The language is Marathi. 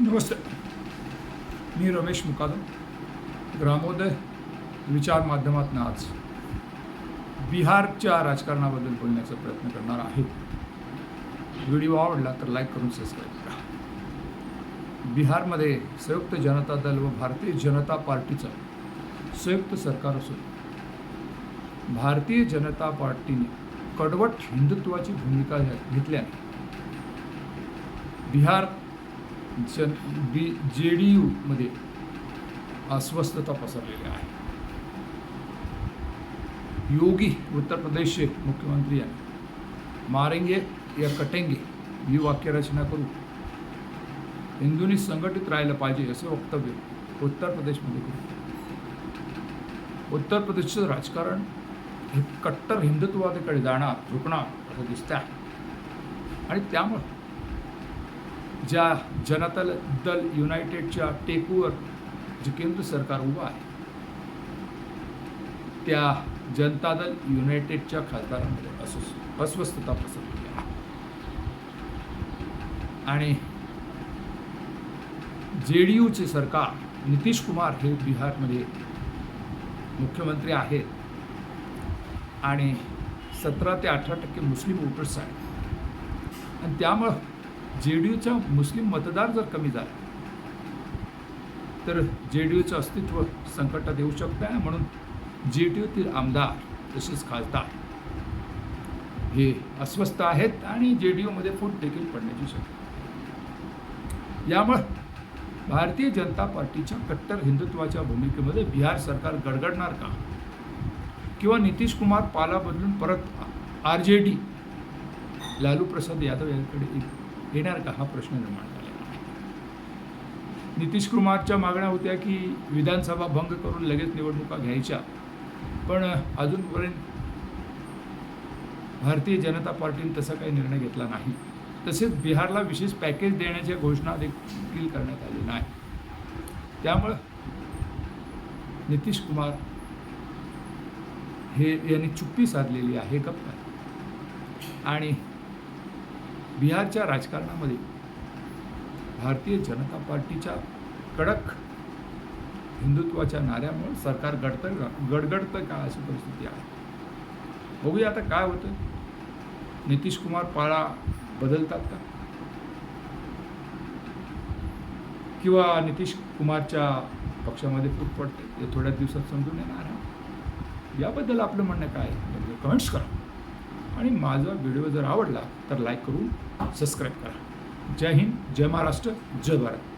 नमस्ते. मी रमेश मुकादम ग्रामोदय विचार माध्यमातून आज बिहारच्या राजकारणाबद्दल बोलण्याचा प्रयत्न करणार आहे. व्हिडिओ आवडला तर लाईक करून सबस्क्राईब करा. बिहारमध्ये संयुक्त जनता दल व भारतीय जनता पार्टीचं संयुक्त सरकार असून भारतीय जनता पार्टीने कडवट हिंदुत्वाची भूमिका घेतल्याने बिहार जन बी जे डी यूमध्ये अस्वस्थता पसरलेली आहे. योगी उत्तर प्रदेशचे मुख्यमंत्री आहे मारेंगे या कटेंगे ही वाक्यरचना करू. हिंदूंनी संघटित राहिलं पाहिजे असे वक्तव्य उत्तर प्रदेशमध्ये करू. उत्तर प्रदेशचं राजकारण हे कट्टर हिंदुत्ववादाकडे जाणार झुकणार असं दिसतं आहे आणि त्यामुळं ज्या जनता दल युनायटेडच्या टेकूवर जे केंद्र सरकार उभं आहे त्या जनता दल युनायटेडच्या खासदारांमध्ये अस्वस्थ अस्वस्थता पसरलेली आहे. आणि जे डी यूचे सरकार नितीश कुमार हे बिहारमध्ये मुख्यमंत्री आहेत. आणि सतरा ते अठरा टक्के मुस्लिम वोटर्स आहेत. आणि त्यामुळं जे डी यूचा मुस्लिम मतदार जर कमी झाला तर जे डी यूचं अस्तित्व संकटात येऊ शकतं आहे म्हणून जे डी यूतील आमदार तसेच खासदार हे अस्वस्थ आहेत आणि जे डी यूमध्ये फूट देखील पडण्याची शक्यता. यामुळं भारतीय जनता पार्टीच्या कट्टर हिंदुत्वाच्या भूमिकेमध्ये बिहार सरकार गडगडणार का? किंवा नितीश कुमार पाला बदलून परत R J D Lalu Prasad Yadav यांकडे येईल येणार का? हा प्रश्न निर्माण झाला. आहे नितीश कुमारच्या मागण्या होत्या की विधानसभा भंग करून लगेच निवडणुका घ्यायच्या. पण अजूनपर्यंत भारतीय जनता पार्टीने तसा काही निर्णय घेतला नाही. तसेच बिहारला विशेष पॅकेज देण्याच्या घोषणा देखील करण्यात आली नाही. त्यामुळं नितीश कुमार हे यांनी चुप्पी साधलेली आहे गप्पा आणि बिहारच्या राजकारणामध्ये भारतीय जनता पार्टीच्या कडक हिंदुत्वाच्या नाऱ्यामुळे सरकार गडतं गडगडतं का अशी परिस्थिती आहे? बघूया आता काय होतं. नितीश कुमार पाळा बदलतात का? किंवा नितीश कुमारच्या पक्षामध्ये फूट पडते ते थोड्या दिवसात समजून येणार आहे. याबद्दल आपलं म्हणणं काय कमेंट्स करा. आणि माझा व्हिडिओ जर आवडला तर लाईक करून सबस्क्राईब करा. जय हिंद जय महाराष्ट्र जय भारत.